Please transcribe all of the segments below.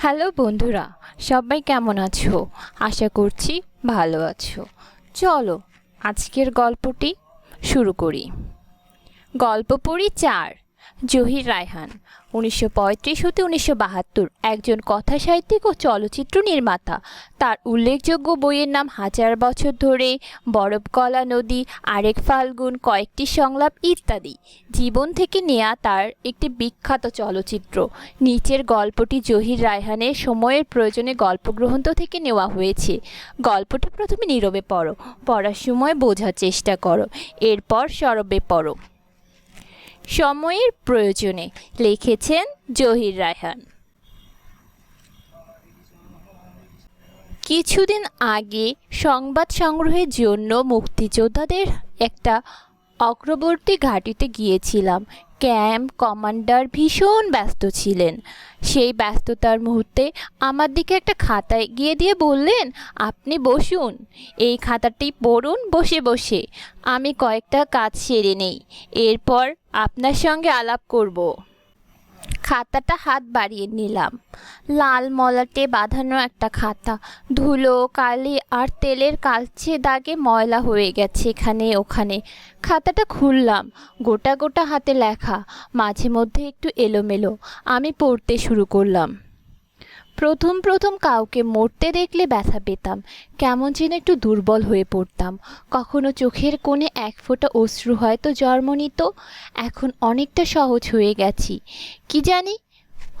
Hello বন্ধুরা, সবাই কেমন আছো? আশা করছি ভালো আছো। চলো, আজকের গল্পটি শুরু করি। গল্প পড়ি চার। জহির রায়হান। উনিশশো পঁয়ত্রিশ হতে উনিশশো বাহাত্তর, একজন কথা সাহিত্যিক ও চলচ্চিত্র নির্মাতা। তার উল্লেখযোগ্য বইয়ের নাম হাজার বছর ধরে বরফকলা নদী, আরেক ফাল্গুন, কয়েকটি সংলাপ ইত্যাদি। জীবন থেকে নেয়া তার একটি বিখ্যাত চলচ্চিত্র। নিচের গল্পটি জহির রায়হানের সময়ের প্রয়োজনে গল্পগ্রন্থ থেকে নেওয়া হয়েছে। গল্পটি প্রথমে নীরবে পড়ো, পড়ার সময় বোঝার চেষ্টা করো, এরপর সরবে পড়ো। সময়ের প্রয়োজনে লিখেছেন জহির রায়হান। কিছুদিন আগে সংবাদ সংগ্রহের জন্য মুক্তিযোদ্ধাদের একটা অগ্রবর্তী ঘাটিতে গিয়েছিলাম। ক্যাম্প কমান্ডার ভীষণ ব্যস্ত ছিলেন। সেই ব্যস্ততার মুহূর্তে আমার দিকে একটা খাতায় গিয়ে দিয়ে বললেন, আপনি বসুন। এই খাতাটি পড়ুন বসে বসে। আমি কয়েকটা কাজ সেরে নেই। এরপর আপনার সঙ্গে আলাপ করব। খাতাটা হাত বাড়িয়ে নিলাম। লাল মলাটে বাঁধানো একটা খাতা। ধুলো, কালি আর তেলের কালচে দাগে ময়লা হয়ে গেছে এখানে ওখানে। খাতাটা খুললাম। গোটা গোটা হাতে লেখা। মাঝে মধ্যে একটু এলোমেলো। আমি পড়তে শুরু করলাম। প্রথম প্রথম কাউকে মরতে দেখলে ব্যথা পেতাম, কেমন যেন একটু দুর্বল হয়ে পড়তাম। কখনো চোখের কোণে এক ফোঁটা অশ্রু হয়তো জন্ম নিত, এখন অনেকটা সহজ হয়ে গেছি। কি জানি,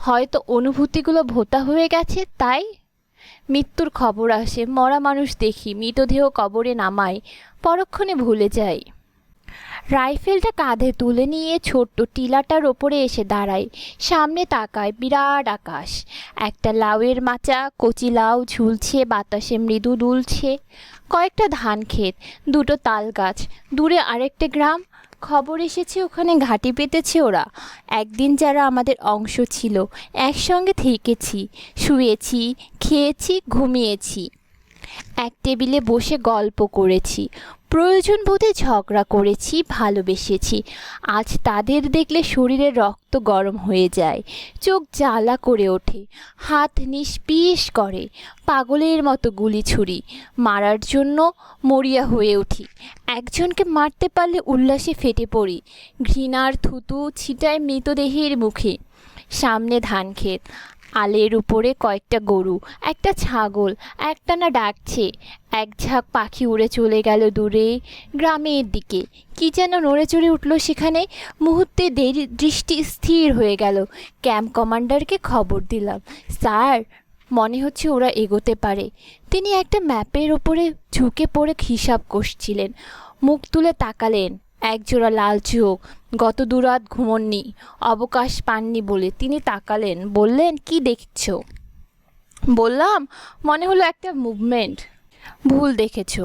হয়তো অনুভূতিগুলো ভোতা হয়ে গেছে, তাই মৃত্যুর খবর আসে, মরা মানুষ দেখি, মৃতদেহ কবরে নামায় পরক্ষণে ভুলে যাই। রাইফেলটা কাঁধে তুলে নিয়ে ছোট্ট টিলাটার ওপরে এসে দাঁড়ায়। সামনে তাকায় বিরাট আকাশ। একটা লাউয়ের মাচা, কচি লাউ ঝুলছে, বাতাসে মৃদু দুলছে। কয়েকটা ধান ক্ষেত, দুটো তাল গাছ, দূরে আরেকটা গ্রাম। খবর এসেছে, ওখানে ঘাঁটি পেতেছে ওরা। একদিন যারা আমাদের অংশ ছিল, একসঙ্গে থেকেছি, শুয়েছি, খেয়েছি, ঘুমিয়েছি। এক টেবিলে বসে গল্প করেছি। প্রয়োজন বোধে ঝগড়া করেছি, ভালোবেসেছি। আজ তাদের দেখলে শরীরের রক্ত গরম হয়ে যায়। চোখ জ্বালা করে ওঠে, হাত নিষ্পিস করে, পাগলের মতো গুলি ছুরি। মারার জন্য মরিয়া হয়ে উঠি। একজনকে মারতে পারলে উল্লাসে ফেটে পড়ি। ঘৃণার থুতু ছিটায় মৃতদেহের মুখে। সামনে ধান ক্ষেত আলের উপরে কয়েকটা গরু, একটা ছাগল, একটানা ডাকছে। এক ঝাঁক পাখি উড়ে চলে গেল দূরে, গ্রামের দিকে। কি যেন নড়ে চড়ে উঠল সেখানে। মুহূর্তে দেরি, দৃষ্টি স্থির হয়ে গেল। ক্যাম্প কমান্ডারকে খবর দিলাম। স্যার, মনে হচ্ছে ওরা এগোতে পারে। তিনি একটা ম্যাপের ওপরে ঝুঁকে পড়ে হিসাব কষছিলেন মুখ তুলে তাকালেন। একজোড়া লাল চোখ গত দুরাত ঘুমননি, অবকাশ পাননি বলে তিনি তাকালেন, বললেন, কি দেখছ? বললাম, মনে হলো একটা মুভমেন্ট ভুল দেখেছ।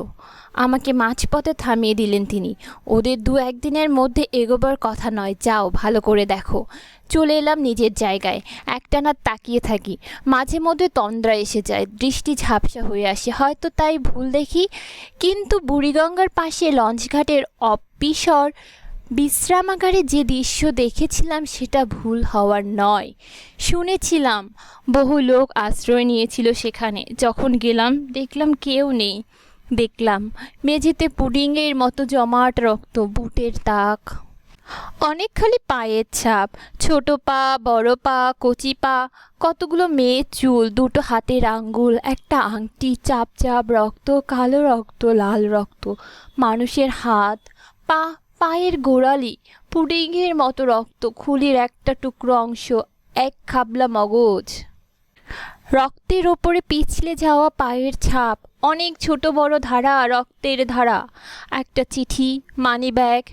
আমাকে মাঝপথে থামিয়ে দিলেন তিনি। ওদের দু একদিনের মধ্যে এগোবার কথা নয়। যাও, ভালো করে দেখো। চলে এলাম নিজের জায়গায়। একটানা তাকিয়ে থাকি। মাঝে মধ্যে তন্দ্রা এসে যায়। দৃষ্টি ঝাপসা হয়ে আসে। হয়তো তাই ভুল দেখি। কিন্তু বুড়িগঙ্গার পাশে লঞ্চঘাটের অপিসর বিশ্রামাগারে যে দৃশ্য দেখেছিলাম সেটা ভুল হওয়ার নয়। শুনেছিলাম, বহু লোক আশ্রয় নিয়েছিল সেখানে। যখন গেলাম, দেখলাম কেউ নেই। দেখলাম, মেঝেতে পুডিংয়ের মতো জমাট রক্ত, বুটের তাক। অনেক খালি পায়ের ছাপ, ছোট পা, বড় পা, কচি পা, কতগুলো মেয়ের চুল, দুটো হাতের আঙ্গুল, একটা আংটি, চাপ চাপ রক্ত, কালো রক্ত, লাল রক্ত, মানুষের হাত, পা পায়ের গোড়ালি পুডিংয়ের মতো রক্ত খুলির একটা টুকরো অংশ, এক খাবলা মগজ। রক্তের ওপরে পিছলে যাওয়া পায়ের ছাপ, অনেক ছোট বড় ধারা, রক্তের ধারা। একটা চিঠি মানি ব্যাগ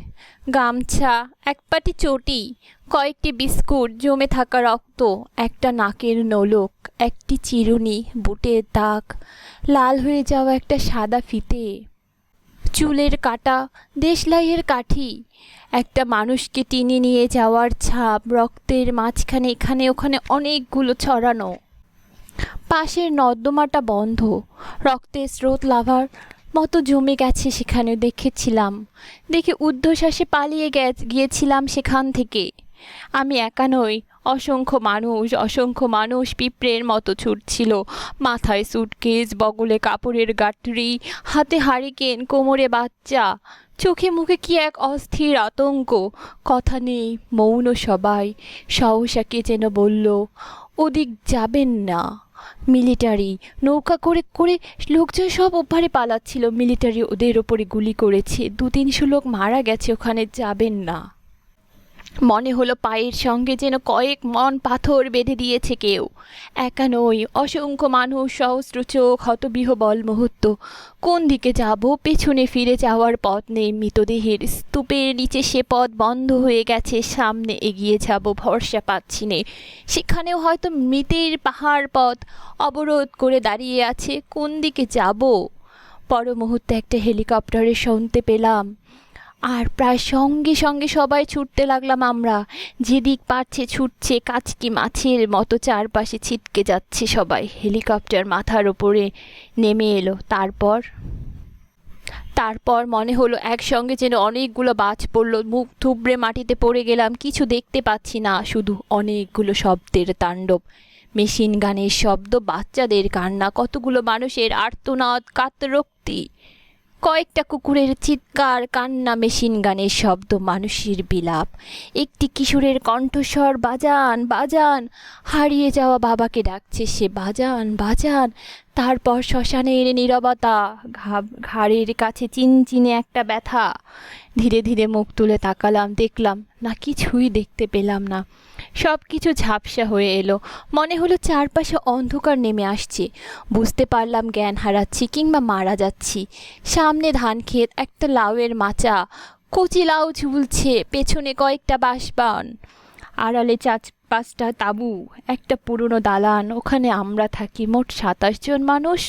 গামছা এক পাটি চটি, কয়েকটি বিস্কুট, জমে থাকা রক্ত, একটা নাকের নোলক, একটি চিরুনি, বুটের দাগ, লাল হয়ে যাওয়া একটা সাদা ফিতে। চুলের কাটা, দেশলাইয়ের কাঠি। একটা মানুষকে টেনে নিয়ে যাওয়ার ছাপ, রক্তের মাঝখানে, এখানে, ওখানে অনেকগুলো ছড়ানো। পাশের নর্দমাটা বন্ধ। রক্তের স্রোত লাভার মতো জমে গেছে সেখানে দেখেছিলাম। দেখে ঊর্ধ্বশ্বাসে পালিয়ে গিয়েছিলাম সেখান থেকে। আমি একা নই অসংখ্য মানুষ অসংখ্য মানুষ পিঁপড়ের মতো ছুটছিল। মাথায় সুটকেস বগলে কাপড়ের গাঁটরি, হাতে হারিকেন, কোমরে বাচ্চা। চোখে মুখে কি এক অস্থির আতঙ্ক? কথা নেই, মৌন সবাই। সহসা কে যেন বলল, ওদিক যাবেন না। মিলিটারি নৌকা করে করে লোকজন সব ওপারে পালাচ্ছিল। মিলিটারি ওদের ওপরে গুলি করেছে। দু তিনশো লোক মারা গেছে, ওখানে যাবেন না। মনে হলো পায়ের সঙ্গে যেন কয়েক মন পাথর বেঁধে দিয়েছে কেউ। একা নই, অসংখ্য মানুষ, সহস্র চোখ, হতবিহবল মুহূর্ত। কোন দিকে যাব, পেছনে ফিরে যাওয়ার পথ নেই মৃতদেহের। স্তূপের নিচে সে পথ বন্ধ হয়ে গেছে, সামনে এগিয়ে যাব, ভরসা পাচ্ছি নে। সেখানেও হয়তো মৃতের পাহাড় পথ অবরোধ করে দাঁড়িয়ে আছে। কোন দিকে যাব? পর মুহূর্তে একটা হেলিকপ্টারে শুনতে পেলাম। আর প্রায় সঙ্গে সঙ্গে সবাই ছুটতে লাগলাম আমরা। যেদিক পারছে ছুটছে কাচকি মাছের মতো চারপাশে ছিটকে যাচ্ছে সবাই। হেলিকপ্টার মাথার ওপরে নেমে এলো। তারপর? তারপর মনে হলো একসঙ্গে যেন অনেকগুলো বাজ পড়ল। মুখ থুবড়ে মাটিতে পড়ে গেলাম। কিছু দেখতে পাচ্ছি না, শুধু অনেকগুলো শব্দের তাণ্ডব। মেশিন গানের শব্দ, বাচ্চাদের কান্না, কতগুলো মানুষের আর্তনাদ, কাতরোক্তি। কয়েকটা কুকুরের চিৎকার, কান্না, মেশিন গানের শব্দ, মানুষের বিলাপ। একটি কিশোরের কণ্ঠস্বর, বাজান বাজান। হারিয়ে যাওয়া বাবাকে ডাকছে সে, বাজান বাজান। তারপর শ্মশানের নীরবতা ঘাড়ের কাছে চিনচিনে একটা ব্যথা। ধীরে ধীরে মুখ তুলে তাকালাম, দেখলাম না কিছুই দেখতে পেলাম না। সব কিছু ঝাপসা হয়ে এলো। মনে হলো চারপাশে অন্ধকার নেমে আসছে। বুঝতে পারলাম জ্ঞান হারাচ্ছি কিংবা মারা যাচ্ছি। সামনে ধান ক্ষেত একটা লাউয়ের মাচা। কচি লাউ ঝুলছে, পেছনে কয়েকটা বাঁশবান। আড়ালে চার পাঁচটা তাবু, একটা পুরনো দালান, ওখানে আমরা থাকি মোট সাতাশ জন মানুষ।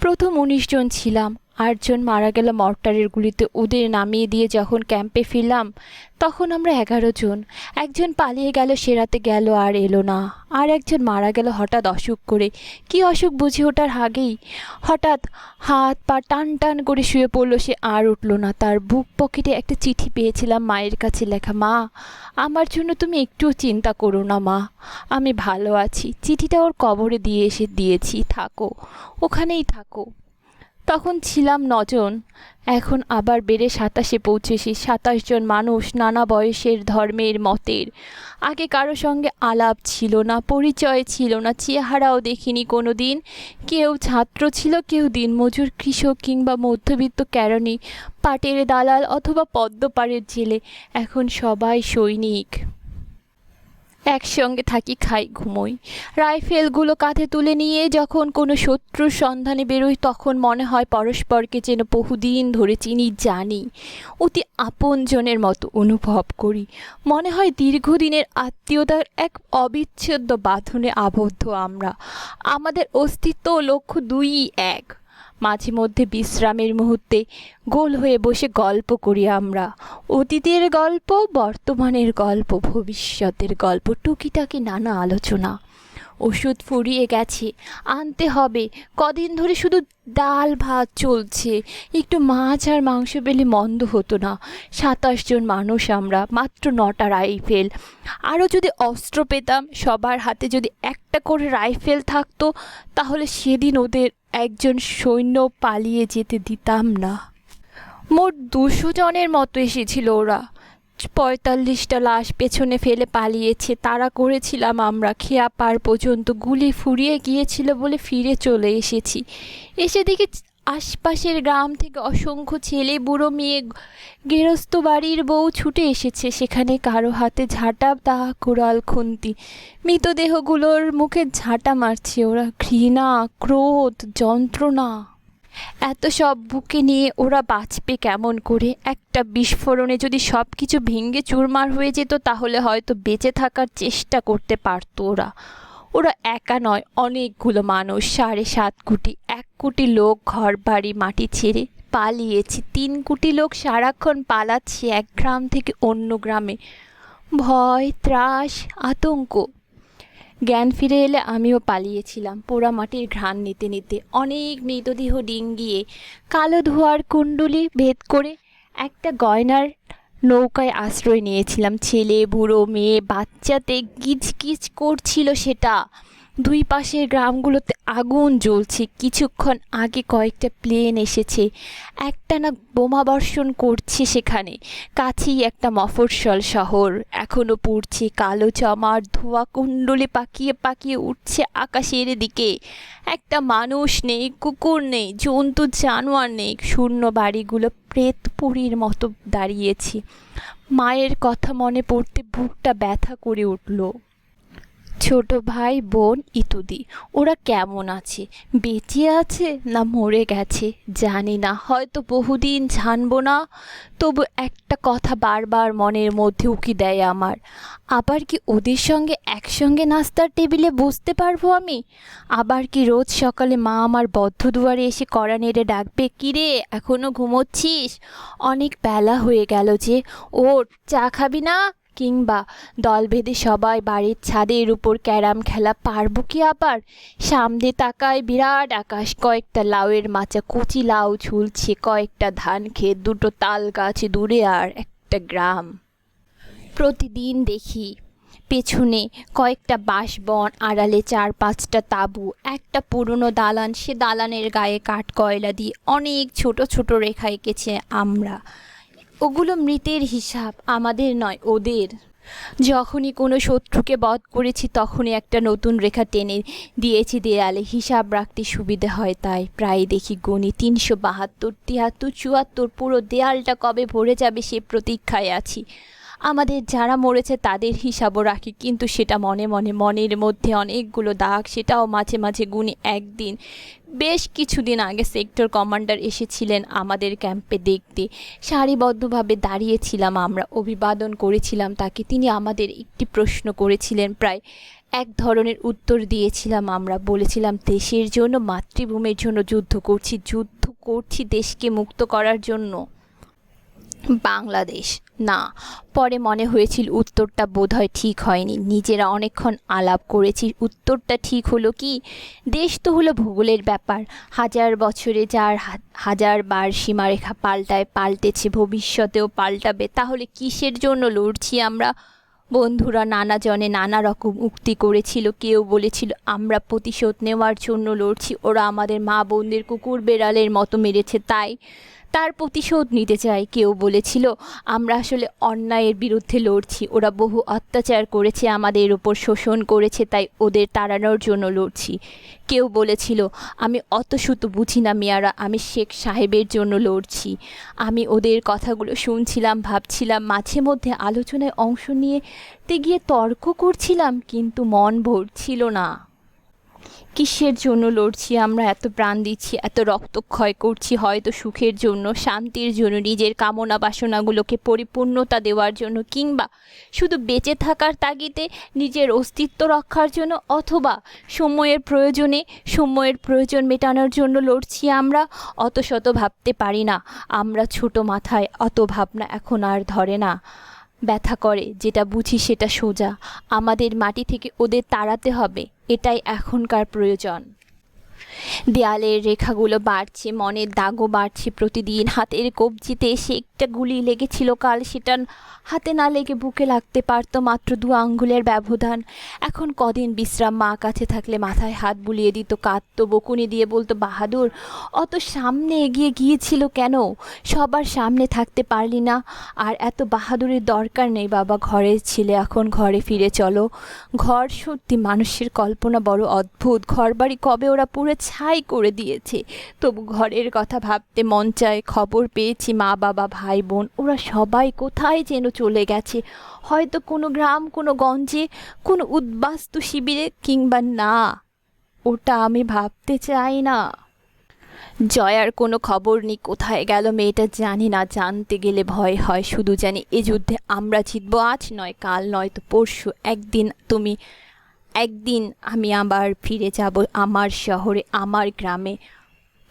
প্রথম উনিশ জন ছিলাম। আটজন মারা গেল মর্টারের গুলিতে। ওদের নামিয়ে দিয়ে যখন ক্যাম্পে ফিরলাম, তখন আমরা এগারো জন। একজন পালিয়ে গেল সেরাতে গেল, আর এলো না। আর একজন মারা গেল, হঠাৎ অসুখ করে। কি অসুখ বুঝি ওঠার আগেই হঠাৎ হাত পা টান টান করে শুয়ে পড়ল, সে আর উঠল না। তার বুক পকেটে একটা চিঠি পেয়েছিলাম, মায়ের কাছে লেখা, মা, আমার জন্য তুমি একটুও চিন্তা করো না, মা। আমি ভালো আছি। চিঠিটা ওর কবরে দিয়ে এসে দিয়েছি। থাকো। ওখানেই থাকো। তখন ছিলাম নজন। এখন আবার বেড়ে সাতাশে পৌঁছেছি, সাতাশ জন মানুষ নানা বয়সের ধর্মের মতের। আগে কারও সঙ্গে আলাপ ছিল না, পরিচয় ছিল না, চেহারাও দেখিনি কোনো দিন কেউ ছাত্র ছিল, কেউ দিনমজুর কৃষক কিংবা মধ্যবিত্ত ক্যারণী পাটের দালাল অথবা পদ্মপাড়ের জেলে। এখন সবাই সৈনিক। একসঙ্গে থাকি, খাই, ঘুমোই। রাইফেলগুলো কাঁধে তুলে নিয়ে যখন কোনো শত্রুর সন্ধানে বেরোই, তখন মনে হয় পরস্পরকে যেন বহুদিন ধরে চিনি, জানি। অতি আপনজনের মতো অনুভব করি। মনে হয় দীর্ঘদিনের আত্মীয়তার এক অবিচ্ছেদ্য বাঁধনে আবদ্ধ আমরা। আমাদের অস্তিত্ব লক্ষ্য দুই এক। মাঝে মধ্যে বিশ্রামের মুহূর্তে গোল হয়ে বসে গল্প করি আমরা। অতীতের গল্প, বর্তমানের গল্প, ভবিষ্যতের গল্প, টুকিটাকি নানা আলোচনা। ওষুধ ফুরিয়ে গেছে, আনতে হবে। কদিন ধরে শুধু ডাল ভাত চলছে। একটু মাছ আর মাংস পেলে মন্দ হতো না। সাতাশ জন মানুষ আমরা, মাত্র নটা রাইফেল। আরও যদি অস্ত্র পেতাম, সবার হাতে যদি একটা করে রাইফেল থাকতো, তাহলে সেদিন ওদের একজন সৈন্য পালিয়ে যেতে দিতাম না। মোট দুশো জনের মতো এসেছিল ওরা। পঁয়তাল্লিশটা লাশ পেছনে ফেলে পালিয়েছে, তারা করেছিলাম আমরা। খেয়া পার পর্যন্ত গুলি ফুরিয়ে গিয়েছিল বলে ফিরে চলে এসেছি। এসে দেখি আশপাশের গ্রাম থেকে অসংখ্য ছেলে, বুড়ো, মেয়ে গেরস্ত বাড়ির বউ ছুটে এসেছে। সেখানে কারও হাতে ঝাঁটা দা কোরাল খুন্তি। মৃতদেহগুলোর মুখে ঝাঁটা মারছে ওরা। ঘৃণা, ক্রোধ, যন্ত্রণা। এত সব বুকে নিয়ে ওরা বাঁচবে কেমন করে? একটা বিস্ফোরণে যদি সব কিছু ভেঙে চুরমার হয়ে যেত, তাহলে হয়তো বেঁচে থাকার চেষ্টা করতে পারতো ওরা। ওরা একা নয়, অনেকগুলো মানুষ, সাড়ে সাত কোটি, এক কোটি লোক ঘর, বাড়ি, মাটি ছেড়ে পালিয়েছে। তিন কোটি লোক সারাক্ষণ পালাচ্ছে এক গ্রাম থেকে অন্য গ্রামে। ভয়, ত্রাস, আতঙ্ক। জ্ঞান ফিরে এলে আমিও পালিয়েছিলাম। পোড়া মাটির ঘ্রাণ নিতে নিতে অনেক মৃতদেহ ডিঙ্গিয়ে কালো ধোয়ার কুণ্ডলি ভেদ করে একটা গয়নার নৌকায় আশ্রয় নিয়েছিলাম। ছেলে বুড়ো মেয়ে বাচ্চাতে গিজগিজ করছিল সেটা। দুই পাশের গ্রামগুলোতে আগুন জ্বলছে। কিছুক্ষণ আগে কয়েকটা প্লেন এসেছে। একটানা বোমা বর্ষণ করছে সেখানে। কাছেই একটা মফস্বল শহর। এখনও পড়ছে কালো চমার ধোয়া কুণ্ডলে পাকিয়ে পাকিয়ে উঠছে আকাশের দিকে। একটা মানুষ নেই, কুকুর নেই, জন্তু, জানোয়ার নেই। শূন্য বাড়িগুলো প্রেতপুরীর মতো দাঁড়িয়েছে। মায়ের কথা মনে পড়তে বুকটা ব্যথা করে উঠল। ছোট ভাই, বোন ইতুদি, ওরা কেমন আছে? বেঁচে আছে না মরে গেছে? জানি না, হয়তো বহুদিন জানব না। তবু একটা কথা বারবার মনের মধ্যে উকি দেয় আমার। আবার কি ওদের সঙ্গে একসঙ্গে নাস্তার টেবিলে বসতে পারব আমি? আবার কি রোজ সকালে মা আমার বদ্ধ দুয়ারে এসে কড়া নেড়ে ডাকবে, কিরে এখনও ঘুমোচ্ছিস? অনেক বেলা হয়ে গেল যে ওর চা খাবি না? কিংবা দল বেঁধে সবাই বাড়ির ছাদের উপর ক্যারাম খেলা পারব কি আবার? সামনে তাকায় বিরাট আকাশ, কয়েকটা লাউয়ের মাচা, কচি লাউ ঝুলছে, কয়েকটা ধান ক্ষেত, দুটো তাল গাছ দূরে আর একটা গ্রাম। প্রতিদিন দেখি পেছনে কয়েকটা বাঁশবন, আড়ালে চার পাঁচটা তাঁবু, একটা পুরনো দালান, সে দালানের গায়ে কাঠ কয়লা দিয়ে অনেক ছোট ছোট রেখা এঁকেছে আমরা। ওগুলো মৃতের হিসাব, আমাদের নয়, ওদের। যখনই কোনো শত্রুকে বধ করেছি, তখনই একটা নতুন রেখা টেনে দিয়েছি দেয়ালে। হিসাব রাখতে সুবিধে হয় তাই। প্রায় দেখি গণি তিনশো বাহাত্তর, তিয়াত্তর, চুয়াত্তর, পুরো দেয়ালটা কবে ভরে যাবে সে প্রতীক্ষায় আছি। আমাদের যারা মরেছে তাদের হিসাবও রাখি। কিন্তু সেটা মনে মনে মনের মধ্যে অনেকগুলো দাগ, সেটাও মাঝে মাঝে গুনি একদিন। বেশ কিছুদিন আগে সেক্টর কমান্ডার এসেছিলেন আমাদের ক্যাম্পে দেখতে। সারিবদ্ধভাবে দাঁড়িয়েছিলাম আমরা, অভিবাদন করেছিলাম তাকে। তিনি আমাদের একটি প্রশ্ন করেছিলেন, প্রায় এক ধরনের উত্তর দিয়েছিলাম আমরা। বলেছিলাম, দেশের জন্য, মাতৃভূমির জন্য যুদ্ধ করছি যুদ্ধ করছি দেশকে মুক্ত করার জন্য। বাংলাদেশ। না, পরে মনে হয়েছিল উত্তরটা বোধহয় ঠিক হয়নি। নিজেরা অনেকক্ষণ আলাপ করেছি, উত্তরটা ঠিক হলো কি? দেশ তো হলো ভূগোলের ব্যাপার। হাজার বছরে যার হাজার বার সীমারেখা পাল্টায়, পাল্টেছে, ভবিষ্যতেও পাল্টাবে। তাহলে কিসের জন্য লড়ছি আমরা? বন্ধুরা নানা জনে নানা রকম উক্তি করেছিল, কেউ বলেছিল, আমরা প্রতিশোধ নেওয়ার জন্য লড়ছি, ওরা আমাদের মা বোনদের কুকুর বেড়ালের মতো মেরেছে। তাই তার প্রতিশোধ নিতে চাই কেউ বলেছিল, আমরা আসলে অন্যায়ের বিরুদ্ধে লড়ছি। ওরা বহু অত্যাচার করেছে, আমাদের ওপর শোষণ করেছে, তাই ওদের তাড়ানোর জন্য লড়ছি। কেউ বলেছিল, আমি অত শুধু বুঝি না, মেয়ারা, আমি শেখ সাহেবের জন্য লড়ছি। আমি ওদের কথাগুলো শুনছিলাম, ভাবছিলাম, মাঝে মধ্যে আলোচনায় অংশ নিয়ে গিয়ে তর্ক করছিলাম, কিন্তু মন ভরছিল না। কিসের জন্য লড়ছি আমরা? এত প্রাণ দিচ্ছি, এত রক্তক্ষয় করছি হয়তো সুখের জন্য, শান্তির জন্য, নিজের কামনা বাসনাগুলোকে পরিপূর্ণতা দেওয়ার জন্য কিংবা শুধু বেঁচে থাকার তাগিদে নিজের অস্তিত্ব রক্ষার জন্য অথবা সময়ের প্রয়োজনে, সময়ের প্রয়োজন মেটানোর জন্য লড়ছি আমরা? অত শত ভাবতে পারি না। আমরা ছোট মাথায় অত ভাবনা এখন আর ধরে না। ব্যথা করে, যেটা বুঝি সেটা সোজা। আমাদের মাটি থেকে ওদের তাড়াতে হবে, এটাই এখনকার প্রয়োজন। দেয়ালের রেখাগুলো বাড়ছে, মনের দাগও বাড়ছে প্রতিদিন। হাতের কবজিতে এসে একটা গুলি লেগেছিল কাল, সেটা হাতে না লেগে বুকে লাগতে পারতো মাত্র দু আঙ্গুলের ব্যবধান। এখন কদিন বিশ্রাম মা কাছে থাকলে মাথায় হাত বুলিয়ে দিত, কাঁদতো, বকুনি দিয়ে বলতো, বাহাদুর, অত সামনে এগিয়ে গিয়েছিল কেন? সবার সামনে থাকতে পারলি না। আর এত বাহাদুরের দরকার নেই বাবা ঘরের ছেলে এখন, ঘরে ফিরে চলো। ঘর সত্যি মানুষের কল্পনা বড় অদ্ভুত। ঘরবাড়ি কবে ওরা পুরো ছাই করে দিয়েছে। তবু ঘরের কথা ভাবতে মন চায়, খবর পেয়েছি মা, বাবা, ভাই, বোন, ওরা সবাই কোথায় যেন চলে গেছে। হয়তো কোনো গ্রাম, কোনো গঞ্জে, কোনো উদ্বাস্তু শিবিরে কিংবা না, ওটা আমি ভাবতে চাই না। জয়ার কোনো খবর নেই, কোথায় গেল মেয়েটা জানি না, জানতে গেলে ভয় হয়। শুধু জানি এ যুদ্ধে আমরা জিতবো, আজ নয়, কাল নয়, তো পরশু একদিন তুমি একদিন আমি আবার ফিরে যাব আমার শহরে, আমার গ্রামে।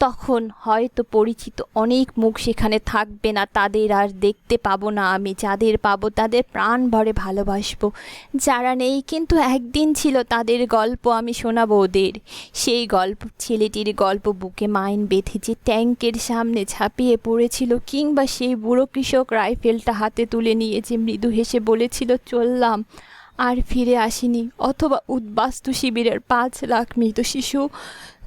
তখন হয়তো পরিচিত অনেক মুখ সেখানে থাকবে না, তাদের আর দেখতে পাবো না আমি, যাদের পাবো তাদের প্রাণ ভরে ভালোবাসবো। যারা নেই কিন্তু একদিন ছিল তাদের গল্প আমি শোনাবো ওদের। সেই গল্প, ছেলেটির গল্প বুকে মাইন বেঁধেছে ট্যাঙ্কের সামনে ঝাঁপিয়ে পড়েছিল কিংবা সেই বুড়ো কৃষক রাইফেলটা হাতে তুলে নিয়েছে মৃদু হেসে বলেছিল, চললাম। আর ফিরে আসিনি। অথবা উদ্বাস্তু শিবিরের পাঁচ লাখ মৃত শিশু,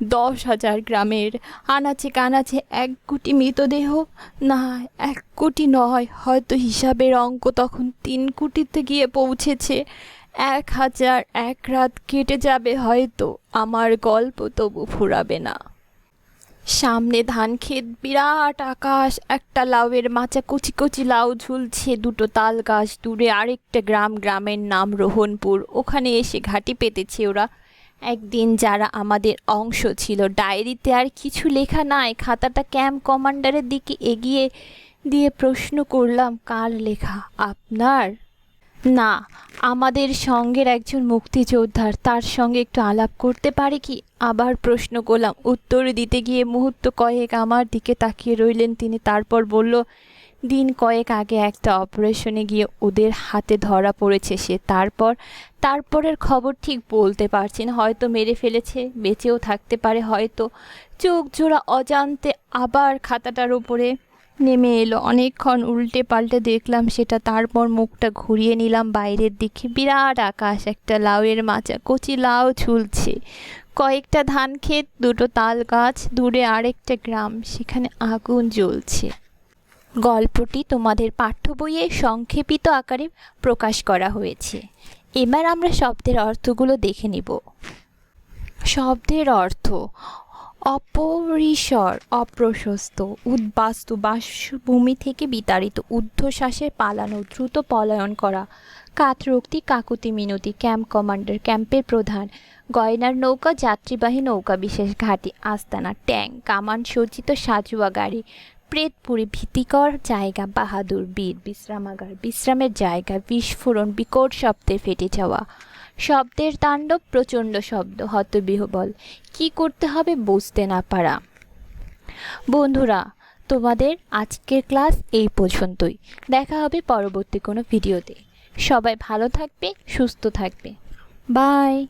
দশ হাজার গ্রামের আনাচে কানাচে এক কোটি মৃতদেহ। না, এক কোটি নয়, হয়তো হিসাবের অঙ্ক তখন তিন কোটিতে গিয়ে পৌঁছেছে। এক হাজার এক রাত কেটে যাবে হয়তো, আমার গল্প তবু ফুরাবে না। সামনে ধান ক্ষেত, বিরাট আকাশ, একটা লাউয়ের মাচা, কচি কচি লাউ ঝুলছে, দুটো তাল গাছ দূরে, আরেকটা গ্রাম, গ্রামের নাম রোহনপুর। ওখানে এসে ঘাঁটি পেতেছে ওরা। একদিন যারা আমাদের অংশ ছিল, ডায়েরিতে আর কিছু লেখা নাই, খাতাটা ক্যাম্প কমান্ডারের দিকে এগিয়ে দিয়ে প্রশ্ন করলাম, কার লেখা? আপনার? না, আমাদের সঙ্গের একজন মুক্তিযোদ্ধার তার সঙ্গে একটু আলাপ করতে পারে কি? আবার প্রশ্ন করলাম। উত্তর দিতে গিয়ে মুহূর্ত কয়েক আমার দিকে তাকিয়ে রইলেন। তিনি তারপর বলল, দিন কয়েক আগে একটা অপারেশনে গিয়ে ওদের হাতে ধরা পড়েছে সে। তারপর, তারপরের খবর ঠিক বলতে পারছি না। হয়তো মেরে ফেলেছে, বেঁচেও থাকতে পারে হয়তো। চোখ জোড়া অজান্তে আবার খাতাটার উপরে নেমে এলো। অনেকক্ষণ উল্টে পাল্টে দেখলাম সেটা তারপর মুখটা ঘুরিয়ে নিলাম বাইরের দিকে। বিরাট আকাশ, একটা লাউয়ের মাচা, কচি লাউ ঝুলছে। কয়েকটা ধান ক্ষেত, দুটো তাল গাছ, দূরে আরেকটা গ্রাম, সেখানে আগুন জ্বলছে। গল্পটি তোমাদের পাঠ্য বইয়ে সংক্ষেপিত আকারে প্রকাশ করা হয়েছে। এবার আমরা শব্দের অর্থগুলো দেখে নিব। শব্দের অর্থ অপরিসর, অপ্রশস্ত, উদ্বাস্তু বাসভূমি থেকে বিতাড়িত, ঊর্ধ্বশ্বাসে পালানো, দ্রুত পলায়ন করা, কাতরোক্তি, কাকুতি মিনতি, ক্যাম্প কমান্ডার, ক্যাম্পের প্রধান, গয়নার নৌকা, যাত্রীবাহী নৌকা বিশেষ ঘাঁটি, আস্তানা, ট্যাঙ্ক, কামান সজ্জিত সাজুয়া গাড়ি, প্রেতপুরি ভীতিকর জায়গা, বাহাদুর বীর, বিশ্রামাগার, বিশ্রামের জায়গা, বিস্ফোরণ, বিকট শব্দে ফেটে যাওয়া। শব্দের তাণ্ডব প্রচণ্ড শব্দ, হতবিহবল। কি করতে হবে বুঝতে না পারা। বন্ধুরা, তোমাদের আজকের ক্লাস এই পর্যন্তই। দেখা হবে পরবর্তী কোনো ভিডিওতে। সবাই ভালো থাকবে, সুস্থ থাকবে। বাই।